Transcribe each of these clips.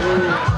Ooh.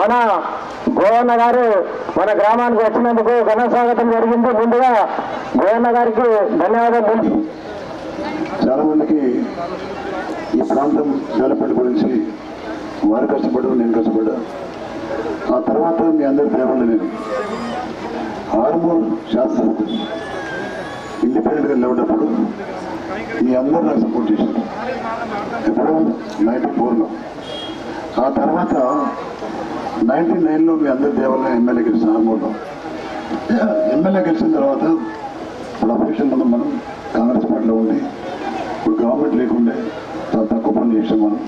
మన గోవన్న గారు మన గ్రామానికి వచ్చినందుకు ఘన స్వాగతం జరిగింది. ముందుగా గోవన్న గారికి ధన్యవాదాలు. చాలా మందికి ఈ ప్రాంతం డెవలప్మెంట్ గురించి వారు కష్టపడ్డారు నేను కష్టపడ్డా. ఆ తర్వాత మీ అందరి ప్రేమలు నేను. హార్మోన్ శాస్త్రం ఇండిపెండెంట్గా నిలబడ్డప్పుడు మీ అందరూ నాకు సపోర్ట్ చేశారు. ఎప్పుడు నైన్టీ ఫోర్లో. ఆ తర్వాత నైన్టీ నైన్లో మీ అందరి దేవాలయం ఎమ్మెల్యే గెలిచిన అనుకోవడం ఎమ్మెల్యే గెలిచిన తర్వాత ఇప్పుడు అపోజిషన్ మనం మనం కాంగ్రెస్ పార్టీలో ఉండి ఇప్పుడు గవర్నమెంట్ లేకుండే చాలా తక్కువ పని చేసాం మనం.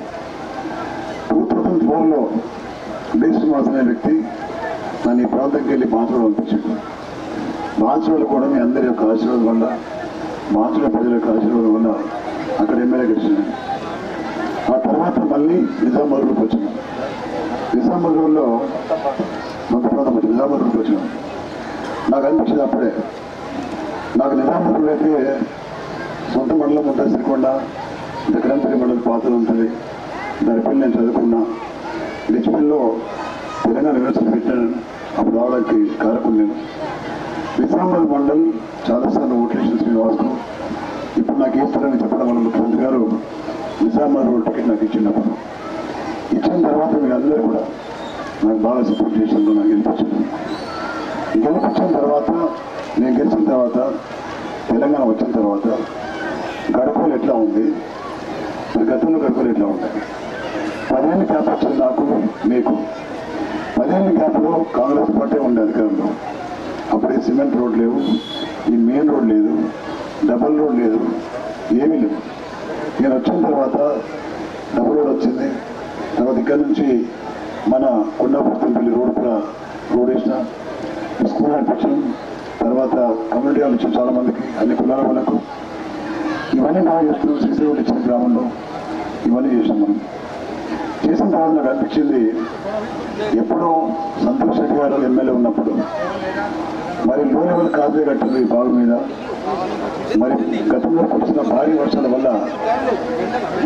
టూ థౌజండ్ ఫోర్లో డి శ్రీనివాస్ అనే వ్యక్తి నన్ను ఈ ప్రాంతంకి వెళ్ళి బాన్సులో పంపించాడు. బాన్సులో కూడా మీ అందరి యొక్క ఆశీర్వాదం వల్ల బాన్సుల ప్రజల యొక్క ఆశీర్వాదం వల్ల అక్కడ ఎమ్మెల్యే గెలిచినాను ఆ తర్వాత మళ్ళీ నిజామాబాద్కి వచ్చినాం. డిసెంబర్ మన మొట్టమొదటి వచ్చి నుంచి వచ్చినాం. నాకు అనిపించింది అప్పుడే. నాకు నిజామాబాద్లో అయితే సొంత మండలం ఉంటుంది సిరికొండ. దగ్గరంతరి మండలం పాత్ర ఉంటుంది. దాని పిల్లలు నేను చదువుకున్నా. డిచ్పిల్లో తెలంగాణ యూనివర్సిటీ పెట్టాను. అప్పుడు రావడానికి కారకుని నేను. నిజామాబాద్ మండల్ చాలాసార్లు ఓట్లేసిన శ్రీనివాస్కు ఇప్పుడు నాకు ఇస్తారని చెప్పడం వల్ల ముఖ్యమంత్రి గారు నిజామాబాద్ రోడ్ టికెట్ నాకు ఇచ్చినప్పుడు ఇచ్చిన తర్వాత మీరు అందరూ కూడా నాకు బాగా సపోర్ట్ చేసినందుకు నాకు గెలిపించింది గెలిపించిన తర్వాత నేను గెలిచిన తర్వాత తెలంగాణ వచ్చిన తర్వాత గడపలు ఎట్లా ఉంది? మరి గతంలో గడపలు ఎట్లా ఉంటాయి పదేళ్ళ గ్యాప్ వచ్చింది నాకు మీకు. పదేళ్ళ గ్యాప్లో కాంగ్రెస్ పార్టీ ఉండే అధికారంలో. అప్పుడే సిమెంట్ రోడ్ లేవు ఈ మెయిన్ రోడ్ లేదు డబల్ రోడ్ లేదు ఏమీ లేవు. నేను వచ్చిన తర్వాత డబుల్ రోడ్ వచ్చింది. తర్వాత ఇక్కడ నుంచి మన కొండాపురపల్లి రోడ్ కూడా రోడ్ వేసిన స్కూల్ నడిపించాం తర్వాత కమ్యూనిటీ వాళ్ళు ఇచ్చిన చాలా మందికి అన్ని కులాల వాళ్ళకు. ఇవన్నీ బాగా చేస్తున్నాం శ్రీశ్రీవులు ఇచ్చిన గ్రామంలో. ఇవన్నీ చేసాం మనం. చేసిన తర్వాత నాకు అనిపించింది ఎప్పుడో సంతోష్ రెడ్డి గారు ఎమ్మెల్యే ఉన్నప్పుడు మరి లో లెవెల్ కాజే కట్టింది ఈ బావి మీద. మరి గతంలో కురిసిన భారీ వర్షాల వల్ల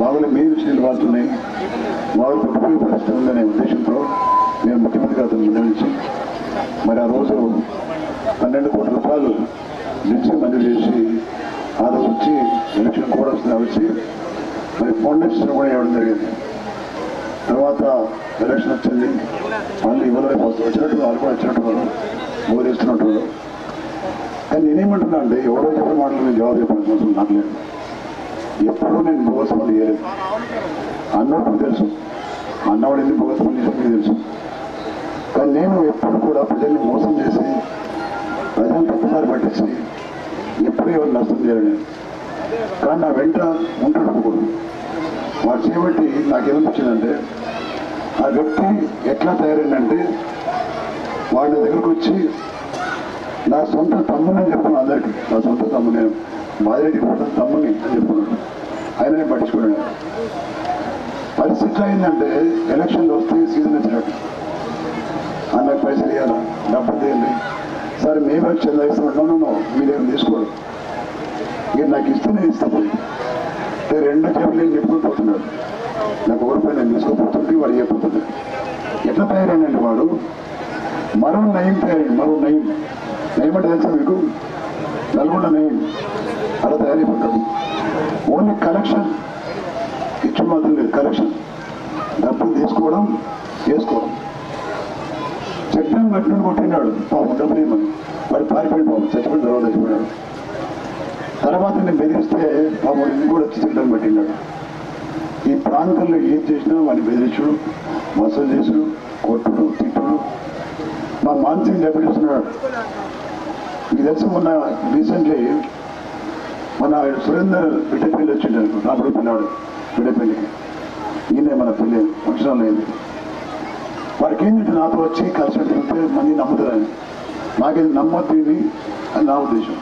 బావులు మీరు నుంచి నీళ్ళు వాడుతున్నాయి. బావులు పుట్టుకునే పరిస్థితి ఉందనే ఉద్దేశంతో నేను ముఖ్యమంత్రి అతను నిర్ణయించి మరి ఆ రోజు పన్నెండు కోట్ల రూపాయలు నుంచి మంజూరు చేసి ఆ రోజు వచ్చి ఎలక్షన్ కూడా వస్తుంది వచ్చి మరి ఫౌండేషన్ కూడా ఇవ్వడం జరిగింది. తర్వాత ఎలక్షన్ వచ్చింది. మళ్ళీ ఇవ్వలేదు వచ్చినట్టు వాళ్ళు కూడా వచ్చినట్టు వాళ్ళు. బోధిస్తున్నట్టు వాళ్ళు. కానీ నేనేమంటున్నా అంటే ఎవరో చెప్పిన మాటలు నేను జవాబు చెప్పాల్సిన అవసరం నాకు లేదు. ఎప్పుడూ నేను బోగస్ పని చేయలేదు. అన్నప్పుడు తెలుసు. అన్నవాడు ఎందుకు బోగస్ పని తెలుసు. కానీ నేను ఎప్పుడు కూడా ప్రజల్ని మోసం చేసి ప్రజలను తప్పుదారి పట్టించి ఎప్పుడు ఎవరు నష్టం చేయలేదు. కానీ నా వెంట ఉంటాడు ఒకడు వాడు చేయబట్టి నాకేమనిపించిందంటే ఆ వ్యక్తి ఎట్లా తయారైందంటే వాళ్ళ దగ్గరకు వచ్చి నా సొంత తమ్ముని అని చెప్తున్నాను అందరికీ. నా సొంత తమ్ముని మాదిరెడ్డి కూడా తమ్ముని అని చెప్తున్నాడు ఆయననే పట్టించుకున్నాడు పరిస్థితి అయిందంటే ఎలక్షన్లు వస్తే సీజన్ వచ్చినట్టు. అన్నకు పైసలు ఇవ్వాలా డబ్బులు తీయండి సరే మేమే చందా ఇస్తాం మీరేం తీసుకోడు. ఇక నాకు ఇస్తే నేను ఇస్తాను రెండు జేబులు ఏం చెప్పుకుని పోతున్నాడు నాకు ఓడిపోయి నేను తీసుకోపోతుంటే వాడు చెప్పుతుంది ఎట్లా తయారైనండి వాడు? మరో నయం తయారీ మరో నయం. నయం అంటే తెలుసా మీకు? నల్గొండ నయం. అలా తయారైపోతాడు ఓన్లీ కలెక్షన్ ఇచ్చి మాత్రం లేదు. కలెక్షన్. డబ్బులు తీసుకోవడం చేసుకోవడం. చట్టం కట్టుకుని కొట్టినాడు. పాపం డబ్బులు ఏమని వాడు పారిపోయిన పాపం. చచ్చిపోయిన తర్వాత చచ్చిపోయాడు తర్వాత నేను బెదిరిస్తే పాపం ఇంటికి కూడా వచ్చి చట్టం పెట్టినాడు ఈ ప్రాంతంలో ఏం చేసినా వాడిని బెదిరించుడు మసలు చేసుడు కొట్టుడు తిట్టుడు. మా మానసిక దెబ్బతిస్తున్నాడు మీకు తెలుసు మొన్న రీసెంట్లీ మన సురేందర్ బిడ్డ పెళ్ళి వచ్చిండు రాబడి పిల్లవాడు బిడ్డ పెళ్ళికి ఈయనే మన పెళ్ళి ఫంక్షన్ అయింది వాడికి ఏంటంటే నాతో వచ్చి కలిసి తింటే మంది నమ్ముతారని నాకేది నమ్మొద్దు ఇది అని నా ఉద్దేశం.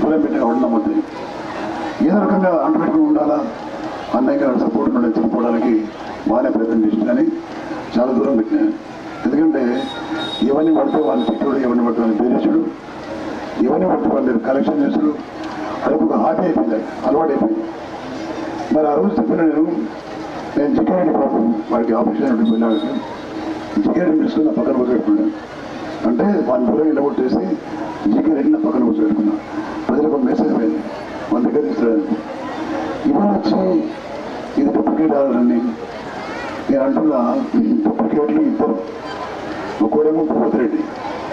దూరం పెట్టిన వాడు నమ్మొద్దు ఏదో రకంగా అంటుపెట్టుకుని ఉండాలా? అన్నయ్య గారు సపోర్ట్ నుండి చెప్పుకోవడానికి బాగానే ప్రయత్నం చేసిన కానీ చాలా దూరం పెట్టినాను ఎందుకంటే ఇవన్నీ పడితే వాళ్ళు తిట్టుడు ఇవన్నీ పడితే వాళ్ళు బెదిరించుడు. ఇవన్నీ పడితే వాళ్ళు కలెక్షన్ చేసుడు అది ఒక హాబీ అయిపోయింది. అలవాటు అయిపోయింది మరి ఆ రోజు చెప్పిన నేను నేను చికెన్ పాపం వాడికి ఆపరేషన్ అయినట్టు పోయినాడు చికెన్ తీసుకుని నా పక్కన కూర్చోబెట్టుకున్నాను అంటే వాడిని పొలం ఇలా చికెన్ రెడ్డి నా పక్కన కూర్చోబెట్టుకున్నా. ప్రజలకు మెసేజ్ పోయింది మన దగ్గర తీసుకురాదు ఇవాళ వచ్చి ఇది డూప్లికేట్ ఆడాలని నేను అంటున్నా డూప్లికేట్లు ఇద్దరు. ఒకడేమో భూపతిరెడ్డి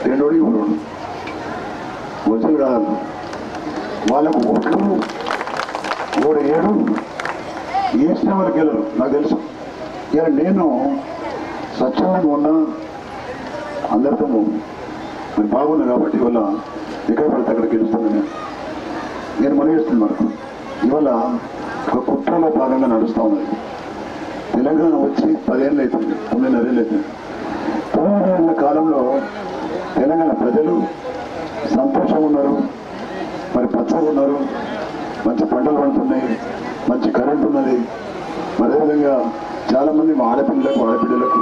రెండోడు ఇప్పుడు వచ్చలు కాదు వాళ్ళకు ఓట్లు ఓడు ఏడు వేసిన వాళ్ళకి వెళ్ళరు నాకు తెలుసు. ఇక నేను స్వచ్ఛందంగా ఉన్నా అందరితో మరి బాగున్నా కాబట్టి ఇవాళ ఎక్కడ పడితే అక్కడ గెలుస్తాను నేను. నేను మనవిస్తున్నాను మనకు ఇవాళ ఒక కుట్రలో భాగంగా నడుస్తూ ఉన్నది. తెలంగాణ వచ్చి పదేళ్ళు అవుతుంది తొమ్మిదిన్నరేళ్ళు అవుతుంది. తొమ్మిదిన్నరేళ్ళ కాలంలో తెలంగాణ ప్రజలు సంతోషంగా ఉన్నారు. మరి పచ్చగా ఉన్నారు. మంచి పంటలు పండుతున్నాయి. మంచి కరెంట్ ఉన్నది. మరి అదేవిధంగా చాలామంది మా ఆడపిల్లలకు ఆడపిల్లలకు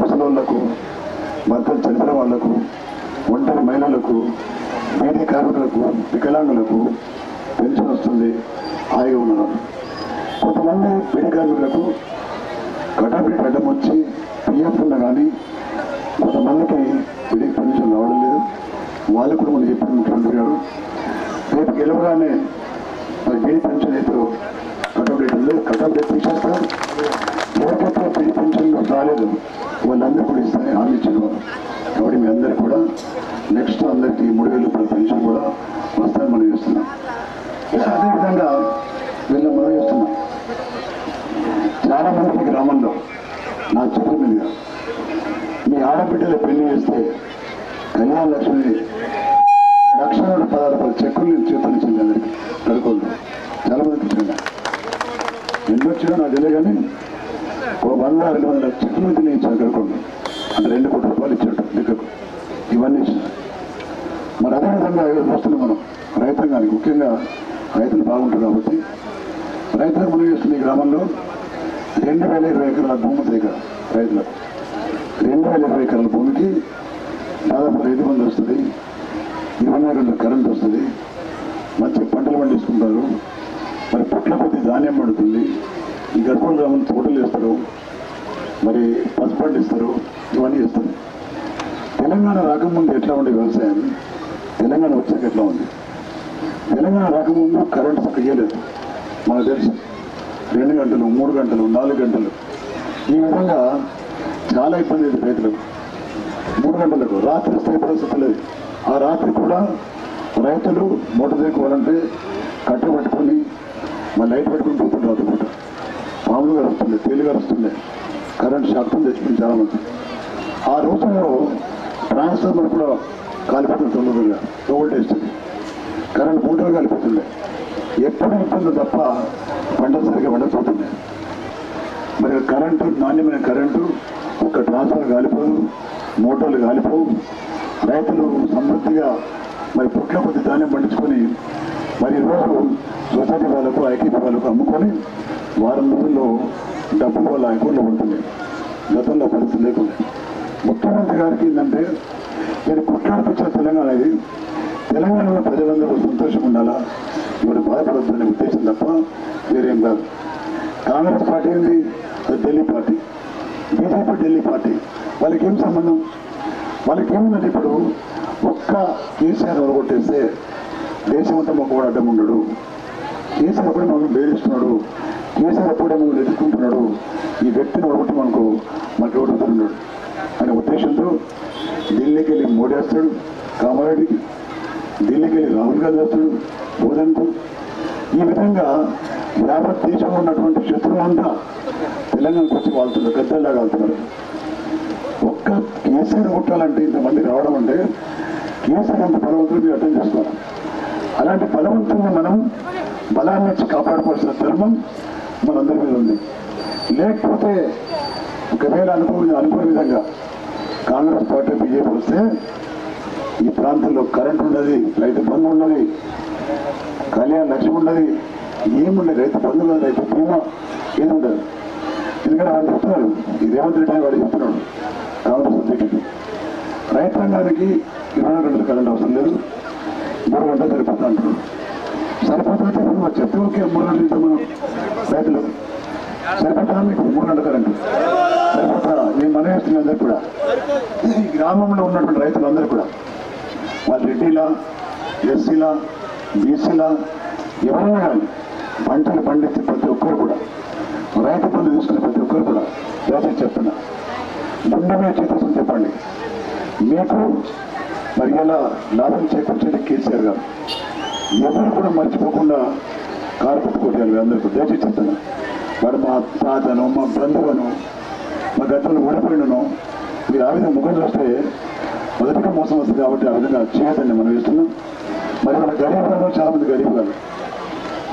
ముసలోళ్ళకు భర్తలు చనిపోయిన వాళ్ళకు ఒంటరి మహిళలకు బీడీ కార్మికులకు వికలాంగులకు పెన్షన్ వస్తుంది. హాయిగా ఉన్నారు. కొంతమంది బీడీ కార్మికులకు కట్టబడి అడ్డం వచ్చి పిఎఫ్ కానీ కొంతమందికి విడికి పెన్షన్ రావడం లేదు. వాళ్ళు కూడా మనం చెప్పారు ముఖ్యమంత్రి గారు రేపు గెలవగానే మరి బీడీ పెన్షన్ అయితే కటాబ్ డేట్ ఉంది కటాబ్ తీసేస్తారు ఎవరికైతే బీడీ పెన్షన్ రాలేదు. వాళ్ళందరూ కూడా ఇస్తారని హామీ ఇచ్చిన వారు కాబట్టి మీ అందరికీ కూడా నెక్స్ట్ అందరికీ మూడు వేల రూపాయల పెన్షన్ కూడా వస్తారని మనం చేస్తున్నాం. అదేవిధంగా ఆడబిడ్డల పెళ్ళి చేస్తే కళ్యాణ లక్ష్మి లక్ష నూట పదహారు పది చెక్కులు నేను చేతులు ఇచ్చింది అందరికి కడుకోండి చాలా మంది ఇచ్చింది ఎన్ని వచ్చినా నాకు తెలియదు కానీ ఓ వంద రెండు వందల చెక్కులు నేను ఇచ్చాను కడుకోండి అంటే రెండు కోట్ల రూపాయలు ఇచ్చాడు దిక్కకు ఇవన్నీ ఇచ్చిన. మరి అదేవిధంగా చూస్తున్నాం మనం. రైతాంగానికి ముఖ్యంగా రైతులు బాగుంటారు కాబట్టి. రైతులకు మనం చేస్తున్న ఈ గ్రామంలో రెండు వేల ఇరవై ఎకరాల భూమి దగ్గర రైతులకు రెండు వేల ఇరవై ఎకరాల భూమికి దాదాపు రైతు బంధు వస్తుంది. ఇరవై నాలుగు కరెంట్ వస్తుంది. మంచి పంటలు పండిస్తుంటారు మరి పుట్ల కొద్ది ధాన్యం పడుతుంది. ఈ గర్భం గ్రామం తోటలు వేస్తారు. మరి పసుపు పండిస్తారు ఇవన్నీ చేస్తారు తెలంగాణ రాకముందు ఎట్లా ఉండే వ్యవసాయం? తెలంగాణ వచ్చాక ఎట్లా ఉంది? తెలంగాణ రాకముందు కరెంట్ చక్కగా లేదు మనకు తెలుసు. రెండు గంటలు మూడు గంటలు నాలుగు గంటలు. ఈ విధంగా చాలా ఇబ్బంది అయింది రైతులకు మూడు గంటలకు రాత్రి స్థాయి పరిస్థితి లేదు ఆ రాత్రి కూడా రైతులు మూట దిగుకోవాలంటే కట్టె పట్టుకొని మా లైట్ పెట్టుకుని పోతుంటారు అది పూట. పాములు తేలిగా తేలి కలుస్తుండే కరెంట్ షాక్తో తెచ్చుకుని చాలా మంది ఆ రోజుల్లో ట్రాన్స్ఫార్మర్ కూడా కాలిపోతుంది తొందరగా. లో వోల్టేజ్ కరెంట్ మూటలు కాలిపోతుండే. ఎప్పుడు ఇబ్బంది తప్ప పంటలు సరిగ్గా పండకపోతుండే మరి కరెంటు నాణ్యమైన కరెంటు ఒక ట్రాన్స్ఫర్ కాలిపోదు మోటార్లు కాలిపోవు. రైతులు సమృద్ధిగా మరి పుట్ల కొద్ది ధాన్యం పండించుకొని మరి ఈరోజు సొసైటీ వాళ్ళకు ఐటీ వాళ్ళకు అమ్ముకొని వారం రోజుల్లో డబ్బులు వాళ్ళ అకౌంట్లో ఉంటుంది గతంలో పరిస్థితి లేకుండా. ముఖ్యమంత్రి గారికి ఏంటంటే నేను కుట్లాడిపించిన తెలంగాణ ఇది తెలంగాణలో ప్రజలందరూ సంతోషంగా ఉండాలా? ఇవాడు బాధపడొద్దనే ఉద్దేశం తప్ప వేరేం కాదు. కాంగ్రెస్ పార్టీ ఏంది? అది Delhi party. BJP Delhi party. వాళ్ళకి ఏం సంబంధం? వాళ్ళకి ఏముందంటే ఇప్పుడు ఒక్క కేసీఆర్ ఒరగొట్టేస్తే దేశం అంతా మాకు కూడా అడ్డం ఉండడు. కేసీఆర్ కూడా మమ్మల్ని బేధిస్తున్నాడు కేసీఆర్ అప్పుడే మమ్మల్ని ఎదుర్కొంటున్నాడు. ఈ వ్యక్తిని ఒరగొట్టి మనకు మనకి ఎవడుతున్నాడు అనే ఉద్దేశంతో ఢిల్లీకి వెళ్ళి మోడీ వస్తాడు కామారెడ్డికి. ఢిల్లీకి వెళ్ళి రాహుల్ గాంధీ వస్తాడు బోధన్కు. ఈ విధంగా యావత్ దేశంలో ఉన్నటువంటి శత్రువు అంతా తెలంగాణకు వచ్చి వాళ్తున్నారు గద్దల్లాగా వెళ్తున్నారు. ఒక్క కేసీఆర్ కొట్టాలంటే ఇంతమంది రావడం అంటే కేసీఆర్ అంత బలవంతులు మీరు అర్థం చేసుకోవాలి. అలాంటి బలవంతుల్ని మనం బలాన్ని ఇచ్చి కాపాడుకోవాల్సిన ధర్మం మనందరి మీద ఉంది. లేకపోతే ఒకవేళ అనుకున్న అనుకునే విధంగా కాంగ్రెస్ పార్టీ బీజేపీ వస్తే ఈ ప్రాంతంలో కరెంట్ ఉన్నది రైతు బంద్ ఉన్నది కళ్యాణ లక్ష్యం ఉన్నది ఏముండదు రైతు బంధువులు రైతు బీమా ఏముండదు ఉండదు ఎందుకంటే వాళ్ళు చెప్తున్నారు ఈ రేవంత్ రెడ్డి వాడు చెప్తున్నాడు. కాంగ్రెస్ అధ్యక్షుడు రైతాంగానికి ఇరవై నాలుగు గంటల కరెంట్ అవసరం లేదు. మూడు గంటలు సరిపోతా అంటున్నాడు. సరిపోతే ఇప్పుడు చెప్తే ఓకే మూడు గంటలు ఇద్దాం మనం రైతులు. సరిపోతా మీకు? మూడు గంటల కరెంటు. సరిపోతా నేను మన అందరూ కూడా. ఈ గ్రామంలో ఉన్నటువంటి రైతులందరూ కూడా. వాళ్ళు రెడ్డిలా ఎస్సీలా బీసీలా ఎవరైనా కానీ పంటలు పండించే ప్రతి ఒక్కరు కూడా రైతు పనులు తీసుకునే ప్రతి ఒక్కరు కూడా దయచేసి చెప్తున్నా. గుండె మీద చేసేసి చెప్పండి. మీకు మరి ఎలా లాభం చేకూర్చేది కేసీఆర్ గారు? ఎవరు కూడా మర్చిపోకుండా కారు పెట్టుకోవాలి అందరికీ దయచేసి చెప్తున్నా. వాడు మా తాతను మా బంధువును మా గతంలో ఓడిపోయినను మీరు ఆ విధంగా ముఖం చూస్తే మొదటిగా మోసం వస్తుంది కాబట్టి ఆ విధంగా చేయదండి మనం ఇస్తున్నాం మరి మన గరీబ్ చాలామంది చాలా మంది గరీబ్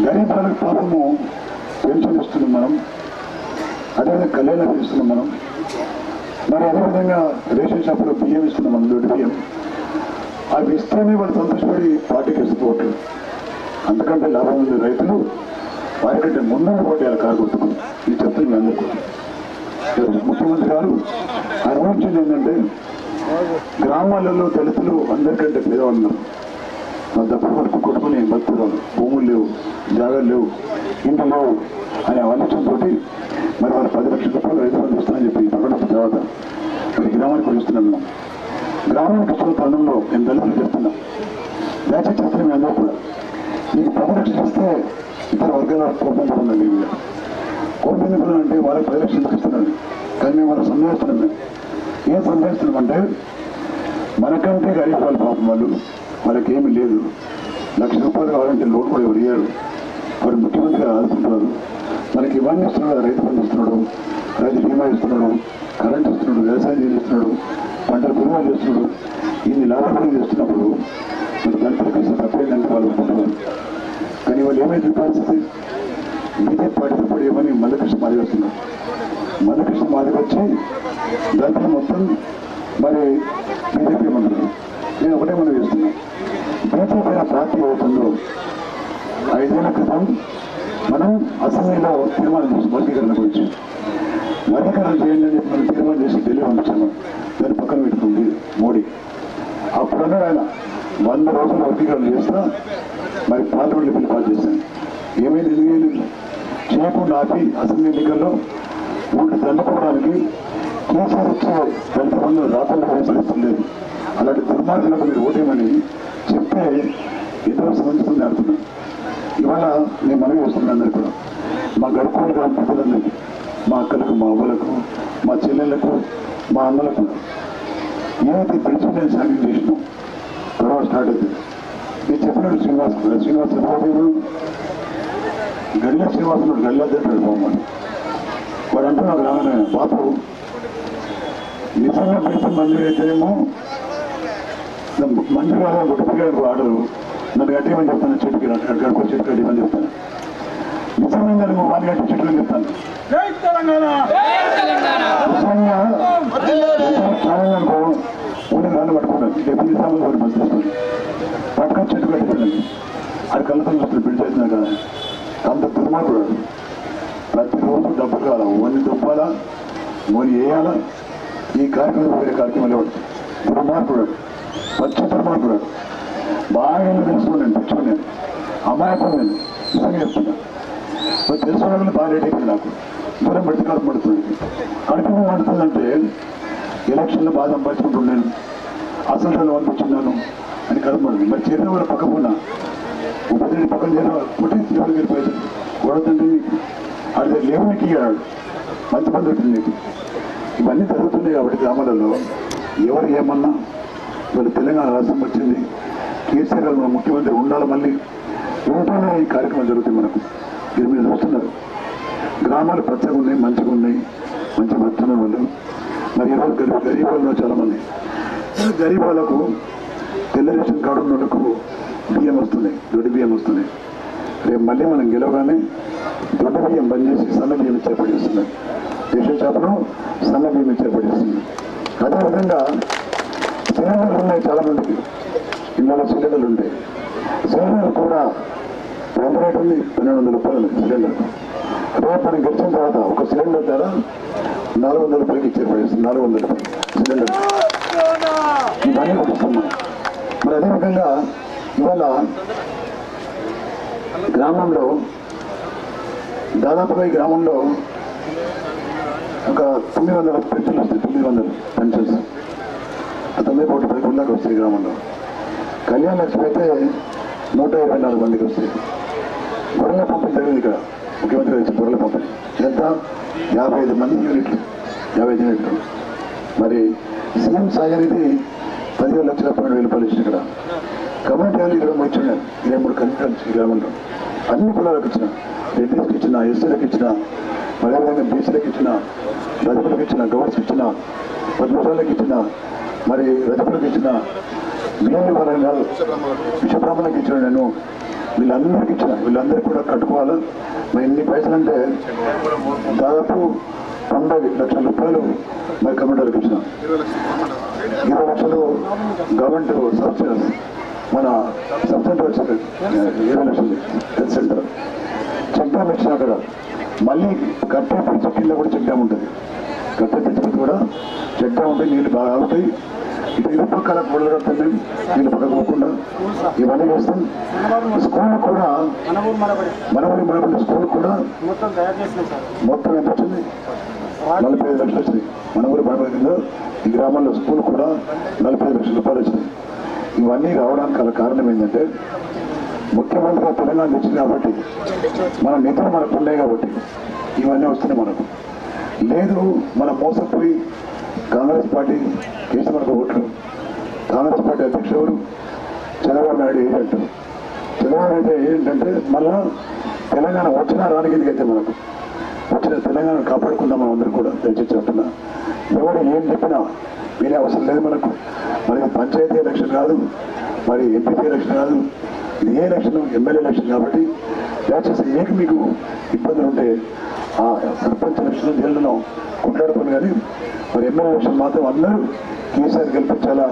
గరీబ్ వాళ్ళకి పాపము పెన్షన్ ఇస్తున్నాం మనం. అదేవిధంగా కళ్యాణం ఇస్తున్నాం మనం. మరి అదేవిధంగా రేషన్ షాప్లో బియ్యం ఇస్తున్నాం మనం దొడ్డి బియ్యం. అవి ఇస్తేనే వాళ్ళు సంతోషపడి పార్టీకి ఇస్తుపోవట్లేదు అందుకంటే లాభం ఉంది రైతులు. వారికంటే ముందు పోటీ కారు కొట్టుకుని ఈ చెప్తుంది అందరికీ. ముఖ్యమంత్రి గారు. అనుభవించింది ఏంటంటే గ్రామాలలో దళితులు అందరికంటే పేదవాళ్ళు ఉన్నారు. వాళ్ళు డబ్బులు పట్టుకు కొట్టుకుని బతుకుతారు భూములు లేవు జాగాలు లేవు ఇంటి లేవు అనే ఆలోచనతో మరి వాళ్ళు పది లక్షల రూపాయలు రైతు బంధు ఇస్తానని చెప్పి ప్రకటించిన తర్వాత మరి గ్రామానికి వస్తున్నాం మేము. గ్రామానికి వస్తున్న తరుణంలో నేను దళితులు చెప్తున్నా దయచేసి చెప్తున్నా మీ అందరూ కూడా. మీకు పది లక్షలు ఇస్తే ఇతర వర్గాల కోపం కూడా ఉందండి మీ మీద కోపం ఎందుకు అంటే వాళ్ళకి పది లక్షలు ఎందుకు ఇస్తున్నాను కానీ మేము వాళ్ళకి సందేహిస్తున్నాం మేము. ఏం సందేహిస్తున్నామంటే మనకంటే గరీబ్ వాళ్ళు పాపం వాళ్ళు. వాళ్ళకి లేదు. లక్ష రూపాయలు కావాలంటే లోన్ కూడా ఎవరు ఇయ్యారు. వాడు ముఖ్యమంత్రి ఆదుకుంటున్నారు మనకి ఇవన్నీ ఇస్తున్నాడు రైతు బంధు ఇస్తున్నాడు రైతు బీమా ఇస్తున్నాడు కరెంట్ ఇస్తున్నాడు వ్యవసాయం చేస్తున్నాడు పంటలు కొనుగోలు చేస్తున్నాడు. ఇన్ని లాభాలు చేస్తున్నప్పుడు మన దళితులకు ఇస్తే తప్పేందంటే వాళ్ళు అనుకుంటున్నారు కానీ వాళ్ళు ఏమైతే పరిస్థితి? మీదే పార్టీ పడి ఏమని మల్లకృష్ణ మాదిరి వస్తున్నారు మల్లకృష్ణ మాదిరి వచ్చి దళితులు మొత్తం మరి బీజేపీ మంత్రులు నేను ఒకటే మనం చేస్తున్నాను బీజేపీ అనే పార్టీ అవుతుందో? ఐదేళ్ళ క్రితం మనం అసెంబ్లీలో తీర్మానం చేసి వర్గీకరణ గురించి. వర్గీకరణ చేయండి అని చెప్పి మనం తీర్మానం చేసి ఢిల్లీ పంపించాము. దాన్ని పక్కన పెట్టుకుంది మోడీ. అప్పుడు అన్నాడు ఆయన వంద రోజులు వర్గీకరణ చేస్తా మరి పార్లమెంట్ బిల్లు పాస్ చేశాను ఏమైంది ఎందుకు చేయకుండా ఆపి అసెంబ్లీ ఎన్నికల్లో ఊళ్ళు దండుకోవడానికి కేసీఆర్ వచ్చే దళిత రాత్రులు రాకుండా పరిస్థితి లేదు అలాంటి దుర్మార్గులకు మీరు ఓటేమని చెప్తే ఇద్దరు సమస్యలు ఆడుతున్నాను ఇవాళ నేను మనవి వస్తున్నాను కూడా. మా గడుపుకోని గ్రామ ప్రజలందరికీ మా అక్కలకు మా అవ్వలకు మా చెల్లెళ్ళకు మా అన్నలకు ఏదైతే బ్రిడ్జ్ నేను సాయం చేసినాం తర్వాత స్టార్ట్ అవుతుంది. నేను చెప్పినట్టు శ్రీనివాస్ శ్రీనివాస్ చంద్రబాబు గడిల శ్రీనివాసుడు గడిల తింటాడు బొమ్మను వాడు అంటున్నాడు రాగానే బాపు నిజంగా పెడితే మంజూరు అయితేనేమో మంజూరు కాదని ఒక పిల్లలకు ఆర్డరు నన్ను కట్టేయమని చెప్తాను చెట్టుకి గడుపు చెట్టు కట్టేయమని చెప్తాను నిజంగా నువ్వు వాళ్ళు కట్టి చెట్లు అని చెప్తాను. జై తెలంగాణ! నిజంగా చాలా అనుకో ఊళ్ళో రాళ్ళు పట్టుకున్నాను ఎప్పుడు నిజాములు వాడు బస్ తీసుకొని. పట్టుకొని చెట్టు కట్టేసాను అది కళ్ళతో చూస్తున్న బిల్డ్ చేసినా కదా అంత దుర్మార్గుడు. ప్రతిరోజు డబ్బు కావాలా? ఓని దుప్పాలా? ఓని వేయాలా? ఈ కార్యక్రమం వేరే కార్యక్రమం లేవాడు దుర్మార్గుడు వాడు. పచ్చి దుర్మార్గుడు బాగా తెలుసుకోండి పిచ్చుకుని నేను. అమాయకం నేను నిజంగా చెప్తున్నా. మరి తెలుసుకోవడం బాగా రేట్ నాకు. దూరం పెడితే కడుపు పడుతుంది కడుపు పడుతుందంటే ఎలక్షన్లో బాగా సంపాదించుకుంటున్నాను అసలు వాళ్ళు పంపించున్నాను అని కడుపు పడుతుంది మరి చేరిన కూడా పక్కకున్నా ఉపదేవి పక్కన చేరిన పుట్టి దేవుడికి వెళ్ళిపోయింది కూడదండి అది లేవు నీకు ఇయ్యాడు మంచి పని దొరికింది నీకు. ఇవన్నీ జరుగుతున్నాయి కాబట్టి గ్రామాలలో ఎవరు ఏమన్నా మరి తెలంగాణ రాష్ట్రం వచ్చింది. కేసీఆర్ గారు మన ముఖ్యమంత్రి ఉండాలి మళ్ళీ. ఉంటేనే ఈ కార్యక్రమం జరుగుతుంది మనకు. ఇది మీరు చూస్తున్నారు. గ్రామాలు పచ్చగా ఉన్నాయి మంచిగా ఉన్నాయి. మంచి బతున్న వాళ్ళు మరి ఈరోజు గరీబ్ గరీబ్ వాళ్ళు చాలా మంది గరీబ్ వాళ్ళకు తెల్ల రేషన్ కార్డు ఉన్న వాళ్ళకు బియ్యం వస్తున్నాయి దొడ్డి బియ్యం వస్తున్నాయి. రేపు మళ్ళీ మనం గెలవగానే దొడ్డ బియ్యం బంద్ చేసి సన్న బియ్యం ఇచ్చే దేశ చేపను సన్న బియ్యం చేపడిస్తుంది అదేవిధంగా సిలిండర్లు ఉన్నాయి చాలా మందికి ఇళ్ళలో సిలిండర్లు ఉంటాయి సిలిండర్ కూడా వంద రేటు ఉంది పన్నెండు వందల రూపాయలు సిలిండర్ రేపు మనం గెలిచిన తర్వాత ఒక సిలిండర్ ధర నాలుగు వందల రూపాయలకి ఇచ్చే నాలుగు వందల రూపాయలు. సిలిండర్ ఇవన్నీ కొట్టుకున్నాం మరి అదేవిధంగా ఇవాళ గ్రామంలో దాదాపుగా ఈ గ్రామంలో ఒక తొమ్మిది వందల పెన్షన్లు వస్తాయి తొమ్మిది వందలు పెన్షన్స్. ఆ పోటీ కోట్ల పది దాకా వస్తాయి గ్రామంలో. కళ్యాణ లక్ష్మి అయితే నూట ఇరవై నాలుగు మందికి వస్తాయి గొర్రెల పంపిణీ జరిగింది ఇక్కడ. ముఖ్యమంత్రి గారు ఇచ్చిన గొర్రెల పంపిణీ. ఎంత యాభై ఐదు మంది యూనిట్లు యాభై ఐదు యూనిట్లు. మరి సీఎం సాయి అనేది పదిహేను లక్షల పన్నెండు వేల రూపాయలు ఇచ్చిన ఇక్కడ. కమ్యూనిటీ హాల్ ఇక్కడ ఇచ్చిన ఇరవై మూడు కమ్యూనిటీ ఈ గ్రామంలో. అన్ని కులాలకు ఇచ్చిన రెడ్డిస్కి ఇచ్చిన ఎస్సీలకు ఇచ్చిన మరి అదేవిధంగా బీసీలకు ఇచ్చిన దళితులకు ఇచ్చిన గౌడ్స్కి ఇచ్చిన పద్మశాలకు ఇచ్చిన మరి రైతులకు ఇచ్చిన బియ్యం వరంగల్ విశ్వబ్రాహ్మణకి ఇచ్చిన నేను వీళ్ళందరికీ ఇచ్చిన వీళ్ళందరికీ కూడా కట్టుకోవాలి. మరి ఎన్ని పైసలు అంటే దాదాపు తొంభై లక్షల రూపాయలు మరి కమిటీలకు ఇచ్చిన. ఇరవై లక్షలు గవర్నమెంట్ సబ్సిడీస్ మన సబ్ సెంటర్ వచ్చింది. ఇరవై లక్షలు హెల్త్ సెంటర్. చెక్ డ్యామ్ ఇచ్చిన అక్కడ. మళ్ళీ కట్టే ప్రతి కింద కూడా చెక్ డ్యామ్ ఉంటుంది. కట్టే కూడా చెక్ ఉంటే నీళ్ళు బాగా ఆగుతాయి ఇటు ఇరు పక్కల గొడవలు కడుతుంది నీళ్ళు పడకపోకుండా ఇవన్నీ చేస్తాం స్కూల్ కూడా మనవరి మనబడి స్కూల్ కూడా మొత్తం తయారు మొత్తం ఎంత వచ్చింది? నలభై ఐదు లక్షలు వచ్చింది మన ఊరి పడబడిందో ఈ గ్రామంలో స్కూల్ కూడా నలభై ఐదు లక్షల రూపాయలు వచ్చినాయి. ఇవన్నీ రావడానికి గల కారణం ఏంటంటే ముఖ్యమంత్రిగా తెలంగాణ తెచ్చింది కాబట్టి మన నిధులు మనకు ఉన్నాయి కాబట్టి ఇవన్నీ వస్తున్నాయి మనకు. లేదు మనం మోసపోయి కాంగ్రెస్ పార్టీ చేసి మనకు ఓట్లు. కాంగ్రెస్ పార్టీ అధ్యక్షుడు చంద్రబాబు నాయుడు ఏంటంటారు చంద్రబాబు నాయుడు ఏంటంటే మళ్ళా తెలంగాణ వచ్చినా రానికిందికైతే మనకు. వచ్చిన తెలంగాణ కాపాడుకుందాం మనం అందరూ కూడా దయచేసి చెప్తున్నా. ఎవరు ఏం చెప్పినా మీరే అవసరం లేదు మనకు. మరి పంచాయతీ ఎలక్షన్ కాదు మరి ఎంపీసీ ఎలక్షన్ కాదు ఇది ఏ ఎలక్షన్? ఎమ్మెల్యే ఎలక్షన్ కాబట్టి దయచేసి ఏకి మీకు ఇబ్బందులు ఉంటే ఆ సర్పంచ్ ఎలక్షన్ జైల్లో కొట్లాడుకోండి కానీ మరి ఎమ్మెల్యే ఎలక్షన్ మాత్రం అందరూ కేసీఆర్ గెలిపించాలా?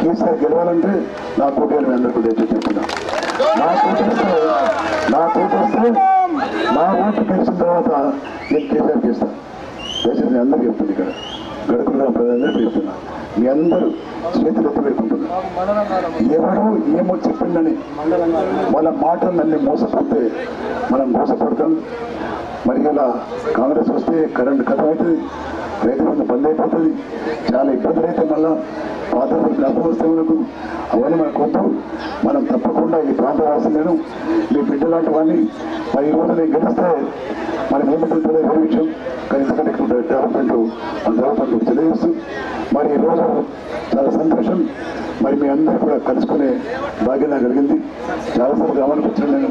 కేసీఆర్ గెలవాలంటే నా కూటమి మీ అందరికీ దయచేసి చెప్తున్నా. నా కూటమిస్తే నా కూటమిస్తే నా ఓటు గెలిచిన తర్వాత నేను కేసీఆర్ చేస్తాను దయచేసి నేను అందరికీ చెప్తుంది ఇక్కడ. గడుకున్న ప్రజలందరికీ చెప్తున్నాను మీ అందరూ చేతులు ఎత్తి పెట్టుకుంటున్నా ఏమో చెప్పిందని వాళ్ళ మాటలు నన్ను మోసపోతే మనం మోసపడతాం మరి ఇలా కాంగ్రెస్ వస్తే కరెంట్ కథ అవుతుంది. రైతులకు బంధు బంద్ అయిపోతుంది. చాలా ఇబ్బందులు అయితే మళ్ళా పాత డబ్బులు వస్తే మనకు అవన్నీ మనకు వద్దు. మనం తప్పకుండా ఈ ప్రాంత వాసులను మీ బిడ్డలాంటి వాడిని మరి ఈ రోజు నేను గెలిస్తే మరి ఏమిటంటే వేరే విషయం కానీ ఎందుకంటే ఇక్కడ డెవలప్మెంట్ మన డెవలప్మెంట్ తెలియజేస్తూ మరి ఈ రోజు చాలా సంతోషం. మరి మీ అందరూ కూడా కలుసుకునే భాగ్యం నాకు కలిగింది. చాలాసార్లు గ్రామానికి వచ్చిన నేను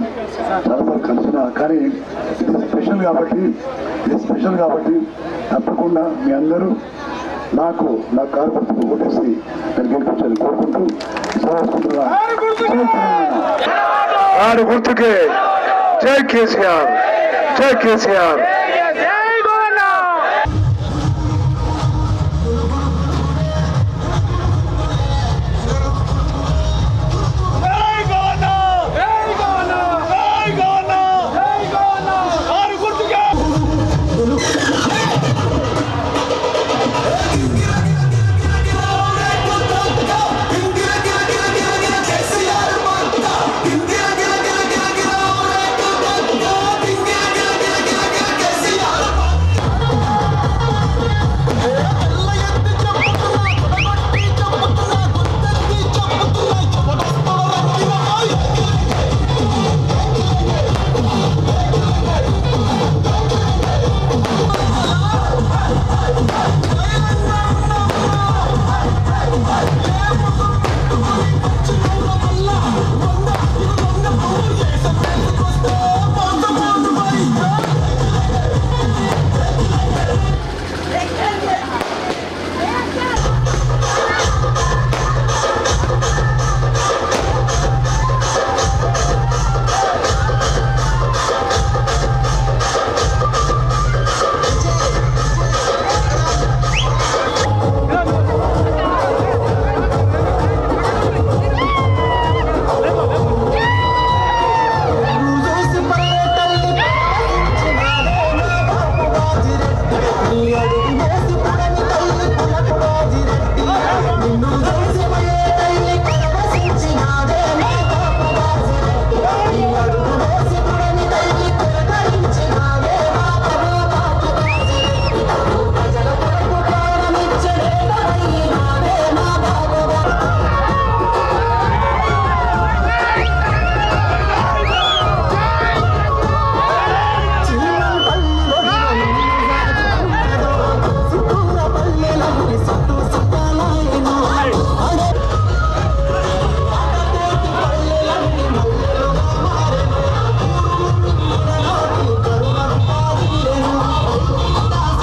చాలాసార్లు కలుసుకున్నా కానీ స్పెషల్ కాబట్టి ఇది స్పెషల్ కాబట్టి తప్పకుండా మీ అందరూ నాకు నా కారు గుర్తుకు ఓటేసి నేను గెలిపించాలని కోరుకుంటూ ఆడు గుర్తుకే! జై కేసీఆర్! జై కేసీఆర్!